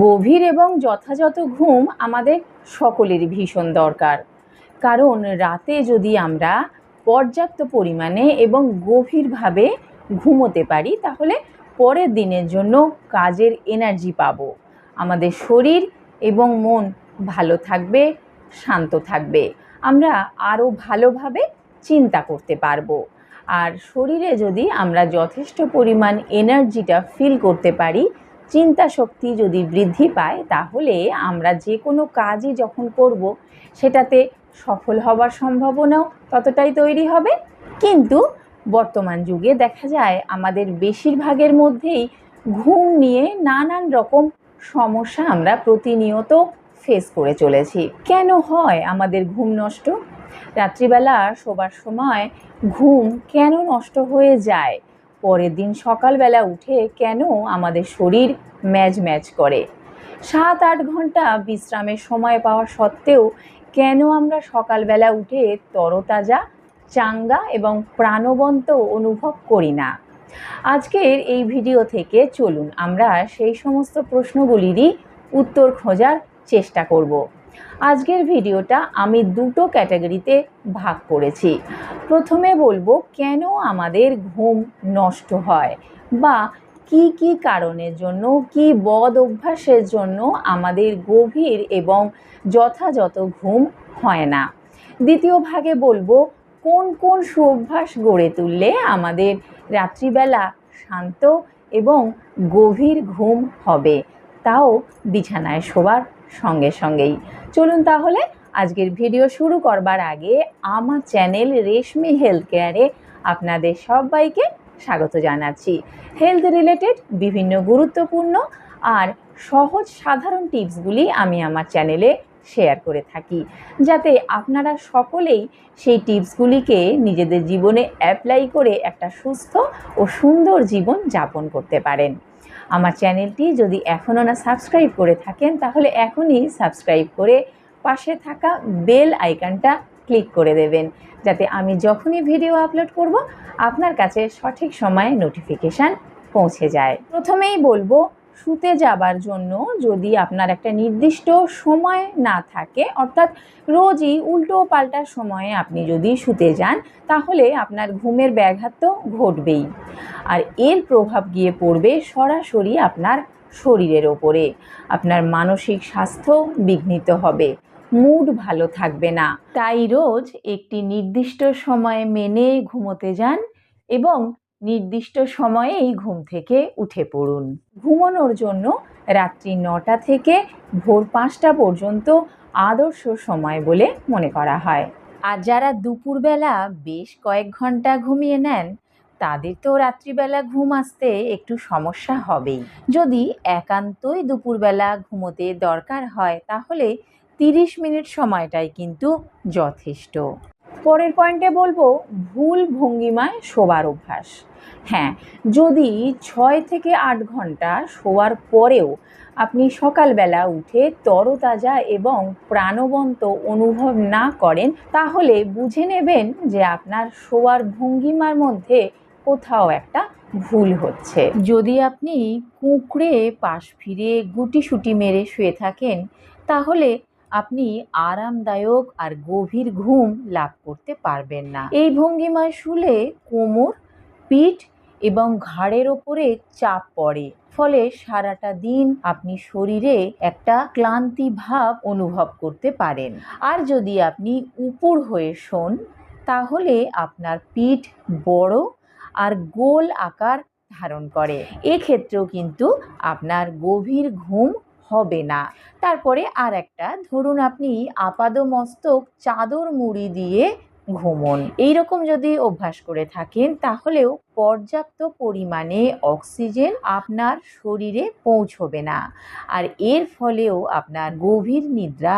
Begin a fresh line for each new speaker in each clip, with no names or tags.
গভীর এবং যথাযথ ঘুম আমাদের সকলেরই ভীষণ দরকার। কারণ রাতে যদি আমরা পর্যাপ্ত পরিমাণে এবং গভীরভাবে ঘুমোতে পারি, তাহলে পরের দিনের জন্য কাজের এনার্জি পাব। আমাদের শরীর এবং মন ভালো থাকবে, শান্ত থাকবে। আমরা আরও ভালোভাবে চিন্তা করতে পারব। আর শরীরে যদি আমরা যথেষ্ট পরিমাণ এনার্জিটা ফিল করতে পারি চিন্তা শক্তি যদি বৃদ্ধি পায়, তাহলে আমরা যে কোনো কাজই যখন করব, সেটাতে সফল হবার সম্ভাবনাও ততটাই তৈরি হবে। কিন্তু বর্তমান যুগে দেখা যায়, আমাদের বেশিরভাগের মধ্যেই ঘুম নিয়ে নানান রকম সমস্যা আমরা প্রতিনিয়ত ফেস করে চলেছি। কেন হয় আমাদের ঘুম নষ্ট? রাত্রিবেলা শোবার সময় ঘুম কেন নষ্ট হয়ে যায়? পরের দিন সকালবেলা উঠে কেন আমাদের শরীর ম্যাজ ম্যাচ করে? সাত আট ঘণ্টা বিশ্রামের সময় পাওয়া সত্ত্বেও কেন আমরা সকালবেলা উঠে তরতাজা, চাঙ্গা এবং প্রাণবন্ত অনুভব করি না? আজকের এই ভিডিও থেকে চলুন, আমরা সেই সমস্ত প্রশ্নগুলিরই উত্তর খোঁজার চেষ্টা করব। আজকের ভিডিওটা আমি দুটো ক্যাটাগরিতে ভাগ করেছি। প্রথমে বলব কেন আমাদের ঘুম নষ্ট হয় বা কি কি কারণের জন্য, কি বদ অভ্যাসের জন্য আমাদের গভীর এবং যথাযথ ঘুম হয় না। দ্বিতীয় ভাগে বলব কোন কোন সুঅভ্যাস গড়ে তুললে আমাদের রাত্রিবেলা শান্ত এবং গভীর ঘুম হবে, তাও বিছানায় শোবার সঙ্গে সঙ্গেই। চলুন তাহলে আজকের ভিডিও শুরু করবার আগে আমার চ্যানেল রেশমি হেলথ কেয়ারে আপনাদের সবাইকে স্বাগত জানাচ্ছি। হেলথ রিলেটেড বিভিন্ন গুরুত্বপূর্ণ আর সহজ সাধারণ টিপসগুলি আমি আমার চ্যানেলে শেয়ার করে থাকি। যাতে আপনারা সকলেই সেই টিপসগুলিকে নিজেদের জীবনে অ্যাপ্লাই করে একটা সুস্থ ও সুন্দর জীবন যাপন করতে পারেন। আমার চ্যানেলটি যদি এখনও না সাবস্ক্রাইব করে থাকেন, তাহলে এখনই সাবস্ক্রাইব করে পাশে থাকা বেল আইকনটা ক্লিক করে দেবেন, যাতে আমি যখনই ভিডিও আপলোড করব, আপনার কাছে সঠিক সময়ে নোটিফিকেশান পৌঁছে যায়। প্রথমেই বলব শুতে যাবার জন্য যদি আপনার একটা নির্দিষ্ট সময় না থাকে, অর্থাৎ রোজই উল্টো পাল্টা সময়ে আপনি যদি শুতে যান, তাহলে আপনার ঘুমের ব্যাঘাত তো ঘটবেই। আর এর প্রভাব গিয়ে পড়বে সরাসরি আপনার শরীরের ওপরে। আপনার মানসিক স্বাস্থ্য বিঘ্নিত হবে। মুড ভালো থাকবে না। তাই রোজ একটি নির্দিষ্ট সময় মেনে ঘুমোতে যান এবং নির্দিষ্ট সময়েই ঘুম থেকে উঠে পড়ুন। ঘুমানোর জন্য রাত্রি নটা থেকে ভোর পাঁচটা পর্যন্ত আদর্শ সময় বলে মনে করা হয়। আর যারা দুপুরবেলা বেশ কয়েক ঘণ্টা ঘুমিয়ে নেন, তাদের তো রাত্রিবেলা ঘুম আসতে একটু সমস্যা হবেই। যদি একান্তই দুপুরবেলা ঘুমোতে দরকার হয়, তাহলে তিরিশ মিনিট সময়টাই কিন্তু যথেষ্ট। পরের পয়েন্টে বলব, ভুল ভঙ্গিমায় শোবার অভ্যাস। হ্যাঁ যদি ছয় থেকে আট ঘণ্টা শোয়ার পরেও আপনি সকালবেলা উঠে তরতাজা এবং প্রাণবন্ত অনুভব না করেন, তাহলে বুঝে নেবেন যে আপনার শোয়ার ভঙ্গিমার মধ্যে কোথাও একটা ভুল হচ্ছে। যদি আপনি কুঁকড়ে পাশ ফিরে গুটিসুটি মেরে শুয়ে থাকেন, তাহলে আপনি আরামদায়ক আর গভীর ঘুম লাভ করতে পারবেন না। এই ভঙ্গিমায় শুলে কোমর, পিঠ এবং ঘাড়ের ওপরে চাপ পড়ে, ফলে সারাটা দিন আপনি শরীরে একটা ক্লান্তি ভাব অনুভব করতে পারেন। আর যদি আপনি উপর হয়ে শোন, তাহলে আপনার পিঠ বড় আর গোল আকার ধারণ করে। এক্ষেত্রেও কিন্তু আপনার গভীর ঘুম হবে না। তারপরে আর একটা ধরুন আপনি আপাদমস্তক চাদর মুড়ি দিয়ে ঘুমন। এইরকম যদি অভ্যাস করে থাকেন, তাহলেও পর্যাপ্ত পরিমাণে অক্সিজেন আপনার শরীরে পৌঁছবে না। আর এর ফলেও আপনার গভীর নিদ্রা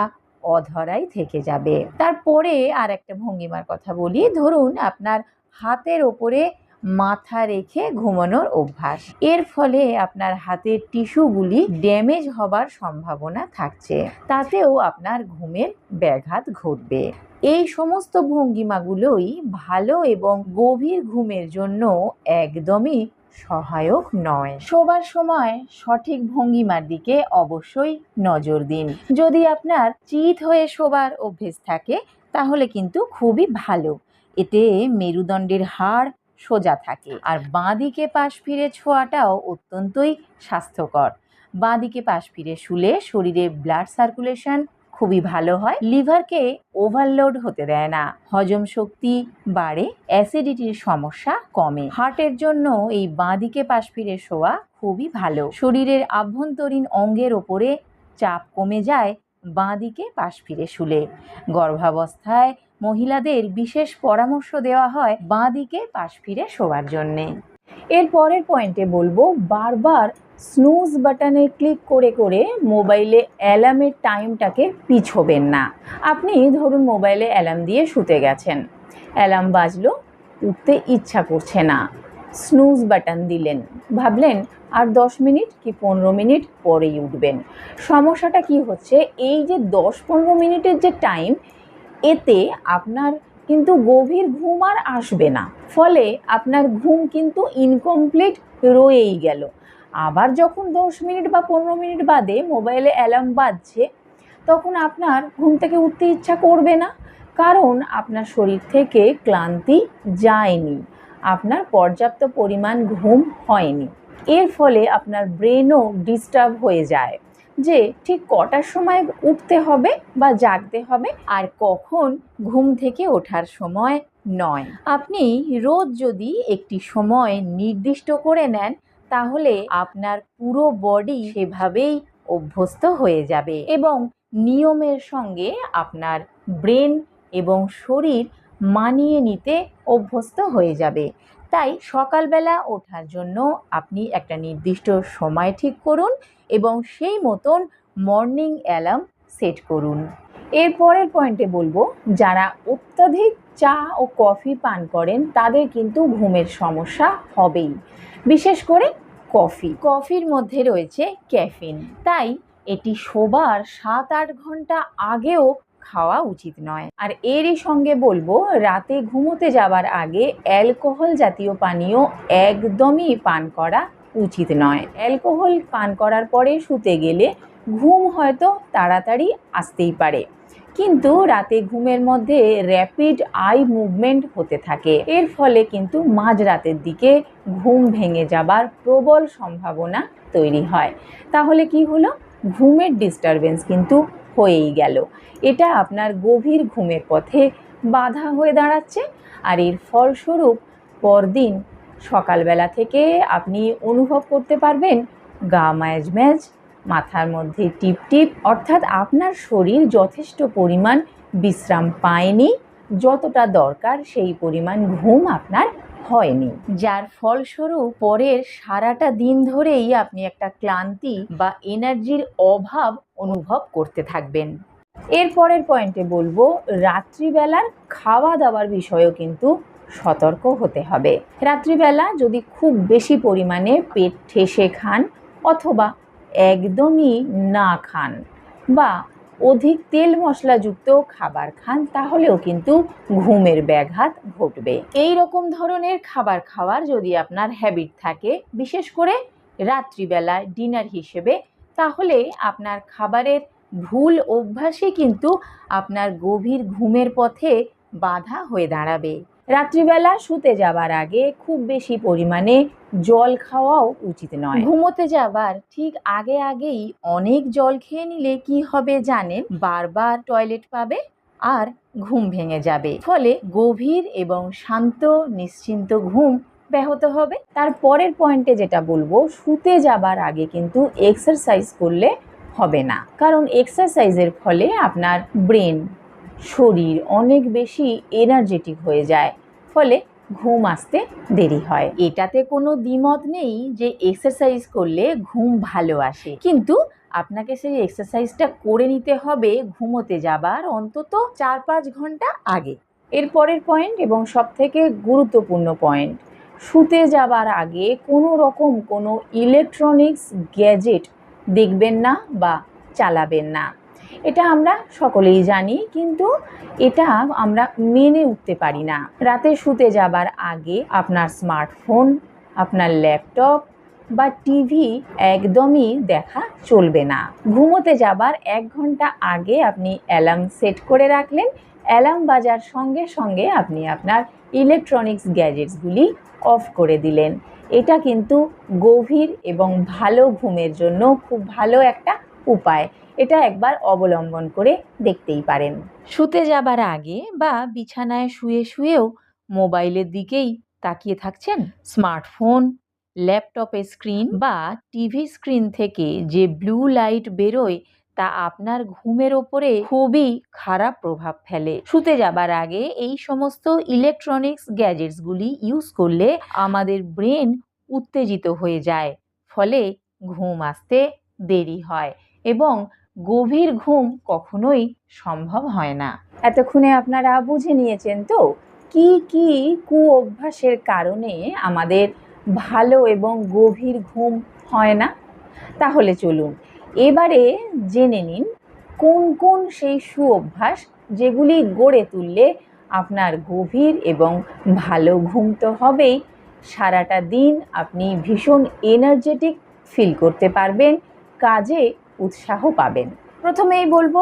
অধরাই থেকে যাবে। তারপরে আর একটা ভঙ্গিমার কথা বলি। ধরুন আপনার হাতের ওপরে মাথা রেখে ঘুমানোর অভ্যাস। এর ফলে আপনার হাতের টিস্যুগুলি ড্যামেজ হবার সম্ভাবনা থাকছে। তাতেও আপনার ঘুমের ব্যাঘাত ঘটবে। এই সমস্ত ভঙ্গিমাগুলোই ভালো এবং গভীর ঘুমের জন্য একদমই সহায়ক নয়। শোবার সময় সঠিক ভঙ্গিমার দিকে অবশ্যই নজর দিন। যদি আপনার চিত হয়ে শোবার অভ্যেস থাকে, তাহলে কিন্তু খুবই ভালো। এতে মেরুদণ্ডের হাড় সোজা থাকে। আর বাঁ দিকে পাশ ফিরে ছোঁয়াটাও অত্যন্তই স্বাস্থ্যকর। বাঁ দিকে পাশ ফিরে শুলে শরীরে ব্লাড সার্কুলেশন খুবই ভালো হয়। লিভারকে ওভারলোড হতে দেয় না। হজম শক্তি বাড়ে অ্যাসিডিটির সমস্যা কমে। হার্টের জন্য এই বাঁ দিকে পাশ ফিরে শোয়া খুবই ভালো। শরীরের আভ্যন্তরীণ অঙ্গের ওপরে চাপ কমে যায় বাঁ দিকে পাশ ফিরে শুলে। গর্ভাবস্থায় মহিলাদের বিশেষ পরামর্শ দেওয়া হয় বাঁ দিকে পাশ ফিরে শোয়ার জন্যে। এর পরের পয়েন্টে বলব, বারবার স্নুজ বাটনে ক্লিক করে করে মোবাইলে অ্যালার্মের টাইমটাকে পিছোবেন না। আপনি ধরুন মোবাইলে অ্যালার্ম দিয়ে শুতে গেছেন। অ্যালার্ম বাজলো, উঠতে ইচ্ছা করছে না। স্নুজ বাটন দিলেন। ভাবলেন, আর দশ মিনিট কি পনেরো মিনিট পরেই উঠবেন? সমস্যাটা কি হচ্ছে? এই যে দশ পনেরো মিনিটের যে টাইম এতে আপনার কিন্তু গভীর ঘুম আর আসবে না। ফলে আপনার ঘুম কিন্তু ইনকমপ্লিট রয়েই গেল। আবার যখন দশ মিনিট বা পনেরো মিনিট বাদে মোবাইলে অ্যালার্ম বাজছে, তখন আপনার ঘুম থেকে উঠতে ইচ্ছা করবে না। কারণ আপনার শরীর থেকে ক্লান্তি যায়নি। আপনার পর্যাপ্ত পরিমাণ ঘুম হয়নি। এর ফলে আপনার ব্রেনও ডিস্টার্ব হয়ে যায়। যে ঠিক কটার সময় উঠতে হবে বা জাগতে হবে আর কখন ঘুম থেকে ওঠার সময় নয়। আপনি রোজ যদি একটি সময় নির্দিষ্ট করে নেন, তাহলে আপনার পুরো বডি সেভাবেই অভ্যস্ত হয়ে যাবে এবং নিয়মের সঙ্গে আপনার ব্রেন এবং শরীর মানিয়ে নিতে অভ্যস্ত হয়ে যাবে। তাই সকালবেলা ওঠার জন্য আপনি একটা নির্দিষ্ট সময় ঠিক করুন এবং সেই মতন মর্নিং অ্যালার্ম সেট করুন। এর পরের পয়েন্টে বলব, যারা অত্যাধিক চা ও কফি পান করেন, তাদের কিন্তু ঘুমের সমস্যা হবেই। বিশেষ করে কফি কফির মধ্যে রয়েছে ক্যাফিন তাই এটি শোবার সাত আট ঘণ্টা আগেও খাওয়া উচিত নয়। আর এরই সঙ্গে বলব, রাতে ঘুমোতে যাবার আগে অ্যালকোহল জাতীয় পানীয় একদমই পান করা উচিত নয়। অ্যালকোহল পান করার পরে শুতে গেলে ঘুম হয়তো তাড়াতাড়ি আসতেই পারে। কিন্তু রাতে ঘুমের মধ্যে র্যাপিড আই মুভমেন্ট হতে থাকে। এর ফলে কিন্তু মাঝরাতের দিকে ঘুম ভেঙে যাবার প্রবল সম্ভাবনা তৈরি হয়। তাহলে কি হলো? ঘুমের ডিস্টারবেন্স কিন্তু হয়েই গেল। এটা আপনার গভীর ঘুমের পথে বাধা হয়ে দাঁড়াচ্ছে। আর এর ফলস্বরূপ পরদিন সকালবেলা থেকে আপনি অনুভব করতে পারবেন গা ম্যাজ ম্যাজ, মাথার মধ্যে টিপ টিপ, অর্থাৎ আপনার শরীর যথেষ্ট পরিমাণ বিশ্রাম পায়নি, যতটা দরকার সেই পরিমাণ ঘুম আপনার হয়নি। যার ফলস্বরূপ পরের সারাটা দিন ধরেই আপনি একটা ক্লান্তি বা এনার্জির অভাব অনুভব করতে থাকবেন। এর পরের পয়েন্টে বলব, রাত্রিবেলার খাওয়া দাওয়ার বিষয়েও কিন্তু সতর্ক হতে হবে। রাত্রিবেলা যদি খুব বেশি পরিমাণে পেট ঠেসে খান অথবা একদমই না খান বা অধিক তেল মশলাযুক্ত খাবার খান, তাহলেও কিন্তু ঘুমের ব্যাঘাত ঘটবে। এই রকম ধরনের খাবার খাওয়ার যদি আপনার হ্যাবিট থাকে, বিশেষ করে রাত্রিবেলায় ডিনার হিসেবে, তাহলে আপনার খাবারের ভুল অভ্যাসে কিন্তু আপনার গভীর ঘুমের পথে বাধা হয়ে দাঁড়াবে। রাত্রিবেলা শুতে যাবার আগে খুব বেশি পরিমাণে জল খাওয়াও উচিত নয়। ঘুমোতে যাবার ঠিক আগে আগেই অনেক জল খেয়ে নিলে কি হবে জানেন? বারবার টয়লেট পাবে আর ঘুম ভেঙে যাবে। ফলে গভীর এবং শান্ত নিশ্চিন্ত ঘুম ব্যাহত হবে। তার পরের পয়েন্টে যেটা বলব শুতে যাবার আগে কিন্তু এক্সারসাইজ করলে হবে না। কারণ এক্সারসাইজের ফলে আপনার ব্রেন শরীর অনেক বেশি এনার্জেটিক হয়ে যায়, ফলে ঘুম আসতে দেরি হয়। এটাতে কোনো দ্বিমত নেই যে এক্সারসাইজ করলে ঘুম ভালো আসে। কিন্তু আপনাকে সেই এক্সারসাইজটা করে নিতে হবে ঘুমোতে যাবার অন্তত চার পাঁচ ঘণ্টা আগে। এর পরের পয়েন্ট এবং সবথেকে গুরুত্বপূর্ণ পয়েন্ট শুতে যাবার আগে কোনো রকম কোনো ইলেকট্রনিক্স গ্যাজেট দেখবেন না বা চালাবেন না। এটা আমরা সকলেই জানি, কিন্তু এটা আমরা মেনে উঠতে পারি না। রাতে শুতে যাবার আগে আপনার স্মার্টফোন, আপনার ল্যাপটপ বা টিভি একদমই দেখা চলবে না। ঘুমোতে যাবার এক ঘণ্টা আগে আপনি অ্যালার্ম সেট করে রাখলেন। অ্যালার্ম বাজার সঙ্গে সঙ্গে আপনি আপনার ইলেকট্রনিক্স গ্যাজেটসগুলি অফ করে দিলেন। এটা কিন্তু গভীর এবং ভালো ঘুমের জন্য খুব ভালো একটা উপায়। এটা একবার অবলম্বন করে দেখতেই পারেন। শুতে যাবার আগে বা বিছানায় শুয়ে শুয়েও মোবাইলের দিকেই তাকিয়ে থাকছেন স্মার্টফোন ল্যাপটপের স্ক্রিন বা টিভি স্ক্রিন থেকে যে ব্লু লাইট বেরোয় তা আপনার ঘুমের ওপরে খুবই খারাপ প্রভাব ফেলে। শুতে যাবার আগে এই সমস্ত ইলেকট্রনিক্স গ্যাজেটসগুলি ইউজ করলে আমাদের ব্রেন উত্তেজিত হয়ে যায়, ফলে ঘুম আসতে দেরি হয় এবং গভীর ঘুম কখনোই সম্ভব হয় না। এতক্ষণে আপনারা বুঝে নিয়েছেন তো কি কি কু অভ্যাসের কারণে আমাদের ভালো এবং গভীর ঘুম হয় না? তাহলে চলুন, এবারে জেনে নিন কোন কোন সেই সু অভ্যাস যেগুলি গড়ে তুললে আপনার গভীর এবং ভালো ঘুম তো হবেই। সারাটা দিন আপনি ভীষণ এনার্জেটিক ফিল করতে পারবেন। কাজে উৎসাহ পাবেন। প্রথমেই বলব,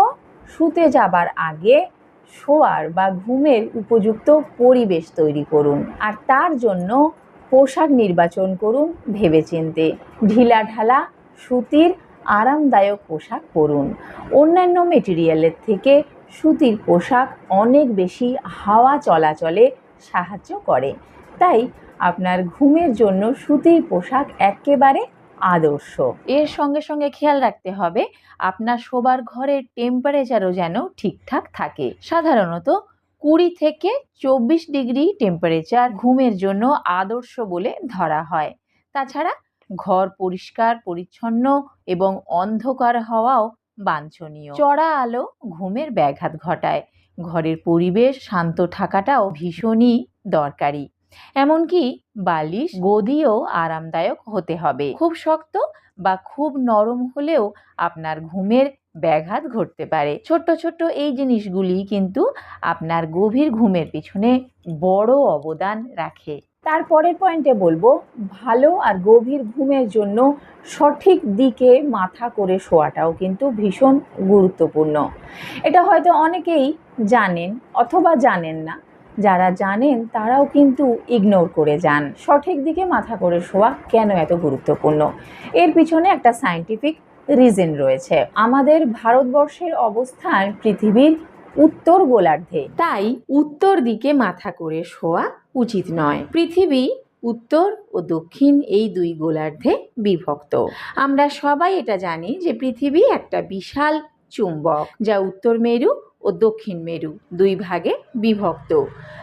শুতে যাবার আগে শোয়ার বা ঘুমের উপযুক্ত পরিবেশ তৈরি করুন আর তার জন্য পোশাক নির্বাচন করুন ভেবেচিন্তে। ঢিলাঢালা, সুতির আরামদায়ক পোশাক পরুন। অন্যান্য মেটেরিয়ালের থেকে সুতির পোশাক অনেক বেশি হাওয়া চলাচলে সাহায্য করে। তাই আপনার ঘুমের জন্য সুতির পোশাক একেবারে আদর্শ। এর সঙ্গে সঙ্গে খেয়াল রাখতে হবে, আপনার শোবার ঘরের টেম্পারেচারও যেন ঠিকঠাক থাকে। সাধারণত কুড়ি থেকে চব্বিশ ডিগ্রি টেম্পারেচার ঘুমের জন্য আদর্শ বলে ধরা হয়। তাছাড়া ঘর পরিষ্কার, পরিচ্ছন্ন এবং অন্ধকার হওয়াও বাঞ্ছনীয়। চড়া আলো ঘুমের ব্যাঘাত ঘটায়। ঘরের পরিবেশ শান্ত থাকাটাও ভীষণই দরকারি। এমনকি বালিশ, গদিও আরামদায়ক হতে হবে। খুব শক্ত বা খুব নরম হলেও আপনার ঘুমের ব্যাঘাত ঘটতে পারে। ছোট্ট ছোট্ট এই জিনিসগুলি কিন্তু আপনার গভীর ঘুমের পিছনে বড় অবদান রাখে। তারপরের পয়েন্টে বলব, ভালো আর গভীর ঘুমের জন্য সঠিক দিকে মাথা করে শোয়াটাও কিন্তু ভীষণ গুরুত্বপূর্ণ। এটা হয়তো অনেকেই জানেন অথবা জানেন না। যারা জানেন তারাও কিন্তু ইগনোর করে যান। সঠিক দিকে মাথা করে শোয়া কেন এত গুরুত্বপূর্ণ? এর পিছনে একটা সায়েন্টিফিক রিজন রয়েছে। আমাদের ভারতবর্ষের অবস্থান পৃথিবীর উত্তর গোলার্ধে। তাই উত্তর দিকে মাথা করে শোয়া উচিত নয়। পৃথিবী উত্তর ও দক্ষিণ এই দুই গোলার্ধে বিভক্ত। আমরা সবাই এটা জানি যে পৃথিবী একটা বিশাল চুম্বক, যা উত্তর মেরু ও দক্ষিণ মেরু, দুই ভাগে বিভক্ত।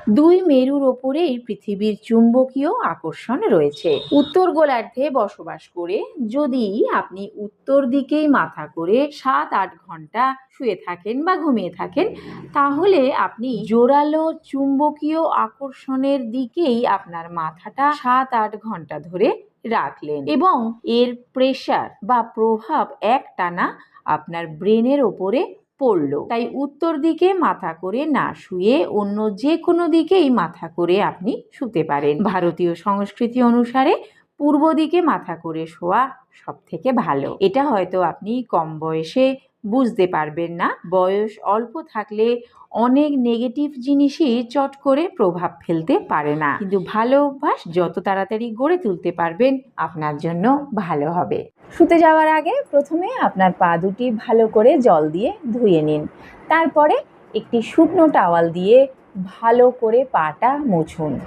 দুই মেরুর ওপরেই পৃথিবীর চুম্বকীয় আকর্ষণ রয়েছে। উত্তর গোলার্ধে বসবাস করে, যদি আপনি উত্তর দিকেই মাথা করে সাত আট ঘণ্টা শুয়ে থাকেন বা ঘুমিয়ে থাকেন, তাহলে আপনি জোরালো চুম্বকীয় আকর্ষণের দিকেই আপনার মাথাটা সাত আট ঘণ্টা ধরে রাখলেন এবং এর প্রেশার বা প্রভাব একটানা আপনার ব্রেনের ওপরে পড়ল। তাই উত্তর দিকে মাথা করে না শুয়ে অন্য যে কোনো দিকেই মাথা করে আপনি শুতে পারেন। ভারতীয় সংস্কৃতি অনুসারে পূর্ব দিকে মাথা করে শোয়া সব থেকে ভালো। এটা হয়তো আপনি কম বয়সে বুঝতে পারবেন না। বয়স অল্প থাকলে অনেক নেগেটিভ জিনিসই চট করে প্রভাব ফেলতে পারে না। কিন্তু ভালো অভ্যাস যত তাড়াতাড়ি গড়ে তুলতে পারবেন, আপনার জন্য ভালো হবে। শুতে যাওয়ার আগে প্রথমে আপনার পা দুটি ভালো করে জল দিয়ে ধুয়ে নিন। তারপরে একটি শুকনো টাওয়াল দিয়ে ভালো করে পাটা মুছুন।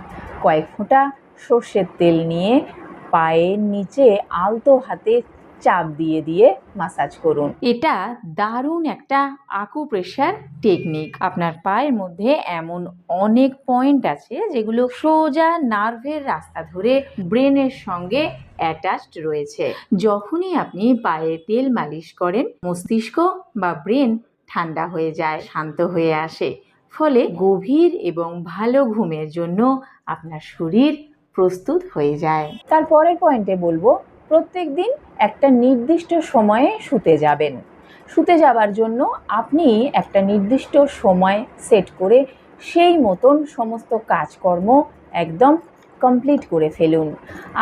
কয়েক ফোঁটা সর্ষের তেল নিয়ে পায়ের নিচে আলতো হাতে চাপ দিয়ে দিয়ে মাসাজ করুন। এটা দারুণ একটা আকুপ্রেশার টেকনিক আপনার পায়ের মধ্যে এমন অনেক পয়েন্ট আছে যেগুলো সোজা নার্ভের রাস্তা ধরে ব্রেনের সঙ্গে অ্যাটাচড রয়েছে। যখনই আপনি পায়ে তেল মালিশ করেন মস্তিষ্ক বা ব্রেন ঠান্ডা হয়ে যায় শান্ত হয়ে আসে। ফলে গভীর এবং ভালো ঘুমের জন্য আপনার শরীর প্রস্তুত হয়ে যায়। তারপরের পয়েন্টে বলব প্রত্যেক দিন একটা নির্দিষ্ট সময়ে শুতে যাবেন। শুতে যাবার জন্য আপনি একটা নির্দিষ্ট সময় সেট করে সেই মতন সমস্ত কাজকর্ম একদম কমপ্লিট করে ফেলুন।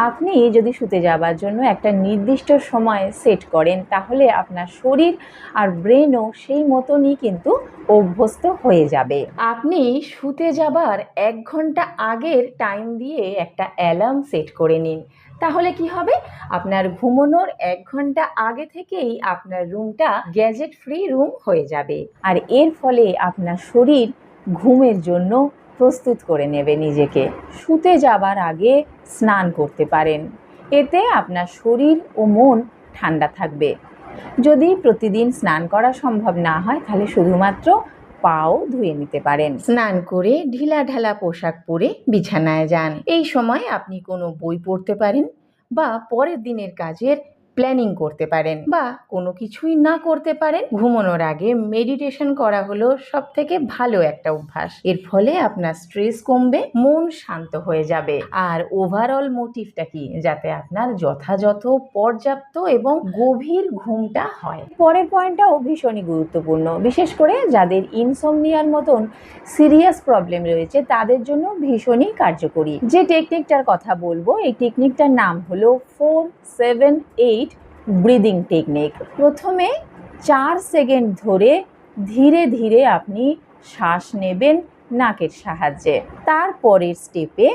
আপনি যদি শুতে যাবার জন্য একটা নির্দিষ্ট সময় সেট করেন, তাহলে আপনার শরীর আর ব্রেনও সেই মতনই কিন্তু অভ্যস্ত হয়ে যাবে। আপনি শুতে যাবার এক ঘণ্টা আগের টাইম দিয়ে একটা অ্যালার্ম সেট করে নিন। তাহলে কি হবে? আপনার ঘুমানোর এক ঘণ্টা আগে থেকেই আপনার রুমটা গ্যাজেট ফ্রি রুম হয়ে যাবে। আর এর ফলে আপনার শরীর ঘুমের জন্য প্রস্তুত করে নেবে নিজেকে। শুতে যাবার আগে স্নান করতে পারেন। এতে আপনার শরীর ও মন ঠান্ডা থাকবে। যদি প্রতিদিন স্নান করা সম্ভব না হয়, তাহলে শুধুমাত্র পাও ধুয়ে নিতে পারেন। স্নান করে ঢিলা ঢালা পোশাক পরে বিছানায় যান। এই সময় আপনি কোনো বই পড়তে পারেন বা পরের দিনের কাজের প্ল্যানিং করতে পারেন বা কোনো কিছুই না করতে পারেন, ঘুমানোর আগে মেডিটেশন করা হলো সব থেকে ভালো একটা অভ্যাস। এর ফলে আপনার স্ট্রেস কমবে, মন শান্ত হয়ে যাবে। আর ওভারঅল মোটিভটা কি? যাতে আপনার যথাযথ পর্যাপ্ত এবং গভীর ঘুমটা হয়। পরের পয়েন্টটাও ভীষণই গুরুত্বপূর্ণ। বিশেষ করে যাদের ইনসোমনিয়ার মতন সিরিয়াস প্রবলেম রয়েছে, তাদের জন্য ভীষণই কার্যকরী। যে টেকনিকটার কথা বলব, এই টেকনিকটার নাম হলো four seven eight breathing technique প্রথমে চার সেকেন্ড ধরে ধীরে ধীরে আপনি শ্বাস নেবেন নাকের সাহায্যে। তারপরের স্টেপে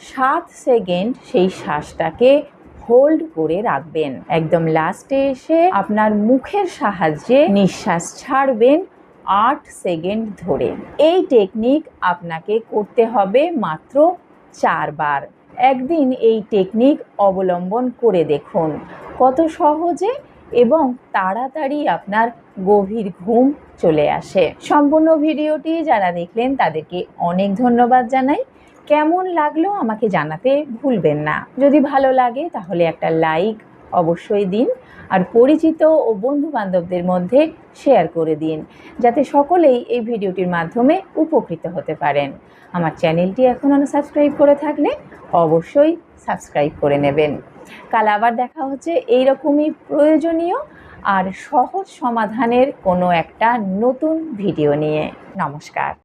সাত সেকেন্ড সেই শ্বাসটাকে হোল্ড করে রাখবেন। একদম লাস্টে এসে আপনার মুখের সাহায্যে নিঃশ্বাস ছাড়বেন আট সেকেন্ড ধরে। এই টেকনিক আপনাকে করতে হবে মাত্র চারবার। একদিন এই টেকনিক অবলম্বন করে দেখুন। কত সহজে এবং তাড়াতাড়ি আপনার গভীর ঘুম চলে আসে। সম্পূর্ণ ভিডিওটি যারা দেখলেন, তাদেরকে অনেক ধন্যবাদ জানাই। কেমন লাগল আমাকে জানাতে ভুলবেন না। যদি ভালো লাগে, তাহলে একটা লাইক অবশ্যই দিন আর পরিচিত ও বন্ধু বান্ধবদের মধ্যে শেয়ার করে দিন, যাতে সকলেই এই ভিডিওটির মাধ্যমে উপকৃত হতে পারেন। আমার চ্যানেলটি এখনও সাবস্ক্রাইব করে থাকলে অবশ্যই সাবস্ক্রাইব করে নেবেন। কাল আবার দেখা হচ্ছে এইরকমই প্রয়োজনীয় আর সহজ সমাধানের কোনো একটা নতুন ভিডিও নিয়ে। নমস্কার।